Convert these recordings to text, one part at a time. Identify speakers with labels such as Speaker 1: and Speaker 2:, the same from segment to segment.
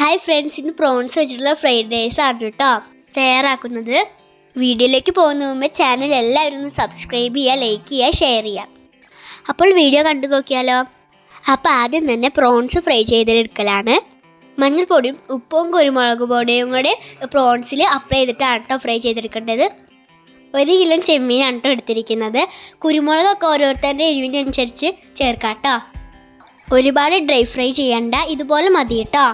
Speaker 1: Hi friends ഇന്ന് prawns വെച്ചിട്ടുള്ള fried rice ആണ് കേട്ടോ. തയ്യാറാക്കുന്നത്. വീഡിയോയിലേക്ക് പോകുന്ന മുമ്പ് ചാനൽ എല്ലാവരും ഒന്ന് സബ്സ്ക്രൈബ് ചെയ്യുക ലൈക്ക് ചെയ്യുക ഷെയർ ചെയ്യുക. അപ്പോൾ വീഡിയോ കണ്ടു നോക്കിയാലോ? അപ്പോൾ ആദ്യം തന്നെ പ്രോൺസ് ഫ്രൈ ചെയ്തെടുക്കലാണ്. മഞ്ഞൾപ്പൊടിയും ഉപ്പും കുരുമുളക് പൊടിയും കൂടെ പ്രോൺസിൽ അപ്ലൈ ചെയ്തിട്ടാണ് കേട്ടോ ഫ്രൈ ചെയ്തെടുക്കേണ്ടത്. ഒരു കിലോ ചെമ്മീനാണ് കേട്ടോ എടുത്തിരിക്കുന്നത്. കുരുമുളകൊക്കെ ഓരോരുത്തരുടെ എരിവിനനുസരിച്ച് ചേർക്കാം കേട്ടോ ഒരുപാട് ഡ്രൈ ഫ്രൈ ചെയ്യണ്ട ഇതുപോലെ മതി കേട്ടോ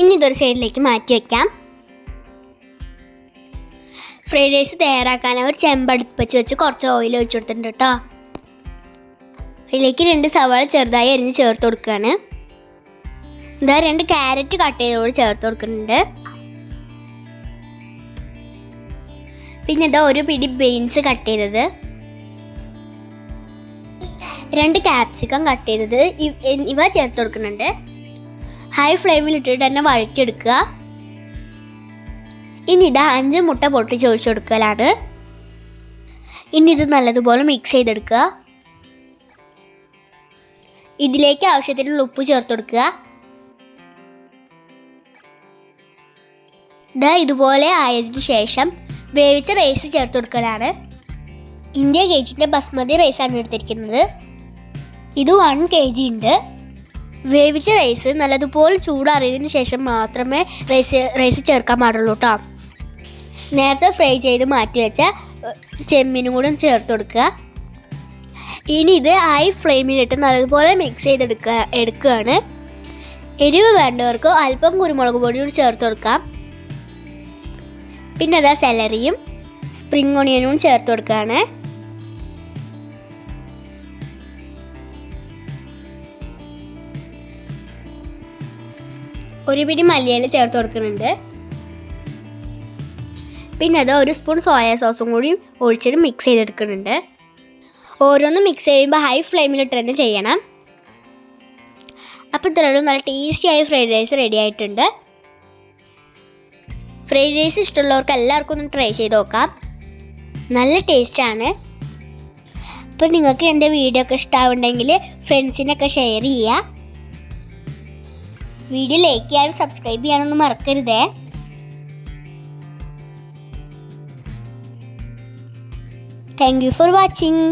Speaker 1: ഇനി ഇതൊരു സൈഡിലേക്ക് മാറ്റി വയ്ക്കാം ഫ്രൈഡ് റൈസ് തയ്യാറാക്കാൻ ഒരു ചെമ്പടുപ്പിച്ച് വെച്ച് കുറച്ച് ഓയിൽ ഒഴിച്ചു കൊടുത്തിട്ടുണ്ട് കേട്ടോ അതിലേക്ക് രണ്ട് സവാള ചെറുതായി അരിഞ്ഞ് ചേർത്ത് കൊടുക്കുകയാണ്. ഇതാ രണ്ട് ക്യാരറ്റ് കട്ട് ചെയ്തോട് ചേർത്ത് കൊടുക്കുന്നുണ്ട്. പിന്നെ ഇതാ ഒരു പിടി ബീൻസ് കട്ട് ചെയ്തത്. രണ്ട് ക്യാപ്സിക്കം കട്ട് ചെയ്തത്. ഇവ ചേർത്ത് കൊടുക്കുന്നുണ്ട്. ഹൈ ഫ്ലെയിമിൽ ഇട്ടിട്ട് തന്നെ വഴറ്റിയെടുക്കുക. ഇനി ഇത് അഞ്ച് മുട്ട പൊട്ടി ഒഴിച്ചു കൊടുക്കലാണ്. ഇനി ഇത് നല്ലതുപോലെ മിക്സ് ചെയ്തെടുക്കുക. ഇതിലേക്ക് ആവശ്യത്തിനുള്ള ഉപ്പ് ചേർത്ത് കൊടുക്കുക. ഇതാ ഇതുപോലെ ആയതിനു ശേഷം വേവിച്ച റൈസ് ചേർത്ത് കൊടുക്കലാണ്. ഇന്ത്യ ഗേറ്റിന്റെ ബസ്മതി റൈസാണ് എടുത്തിരിക്കുന്നത്. ഇത് വൺ കെ ജി ഉണ്ട്. വേവിച്ച റൈസ് നല്ലതുപോലെ ചൂടാറിയതിന് ശേഷം മാത്രമേ റൈസ് റൈസ് ചേർക്കാൻ പാടുള്ളൂ കേട്ടോ നേരത്തെ ഫ്രൈ ചെയ്ത് മാറ്റി വെച്ച ചെമ്മീനും കൂടെ ചേർത്ത് കൊടുക്കുക. ഇനി ഇത് ഹൈ ഫ്ലെയിമിലിട്ട് നല്ലതുപോലെ മിക്സ് ചെയ്തെടുക്കുക എടുക്കുകയാണ്. എരിവ് വേണ്ടവർക്ക് അല്പം കുരുമുളക് പൊടി കൂടി ചേർത്ത് കൊടുക്കാം. പിന്നെ അതാ സെലറിയും സ്പ്രിങ് ഓണിയനും ചേർത്ത് കൊടുക്കുകയാണ്. ഒരു പിടി മല്ലിയില ചേർത്ത് കൊടുക്കുന്നുണ്ട്. പിന്നെ അത് ഒരു സ്പൂൺ സോയാ സോസും കൂടി ഒഴിച്ചിട്ട് മിക്സ് ചെയ്തെടുക്കുന്നുണ്ട്. ഓരോന്നും മിക്സ് ചെയ്യുമ്പോൾ ഹൈ ഫ്ലെയിമിലിട്ട് തന്നെ ചെയ്യണം. അപ്പോൾ ഇത്രയും നല്ല ടേസ്റ്റി ആയ ഫ്രൈഡ് റൈസ് റെഡി ആയിട്ടുണ്ട്. ഫ്രൈഡ് റൈസ് ഇഷ്ടമുള്ളവർക്ക് എല്ലാവർക്കും ഒന്ന് ട്രൈ ചെയ്ത് നോക്കാം. നല്ല ടേസ്റ്റാണ് അപ്പോൾ നിങ്ങൾക്ക് എന്റെ വീഡിയോ ഒക്കെ ഇഷ്ടമാവുണ്ടെങ്കിൽ ഫ്രണ്ട്സിനൊക്കെ ഷെയർ ചെയ്യുക. വീഡിയോ ലൈക്ക് ചെയ്യാനും സബ്സ്ക്രൈബ് ചെയ്യാനൊന്നും മറക്കരുതേ. Thank you for watching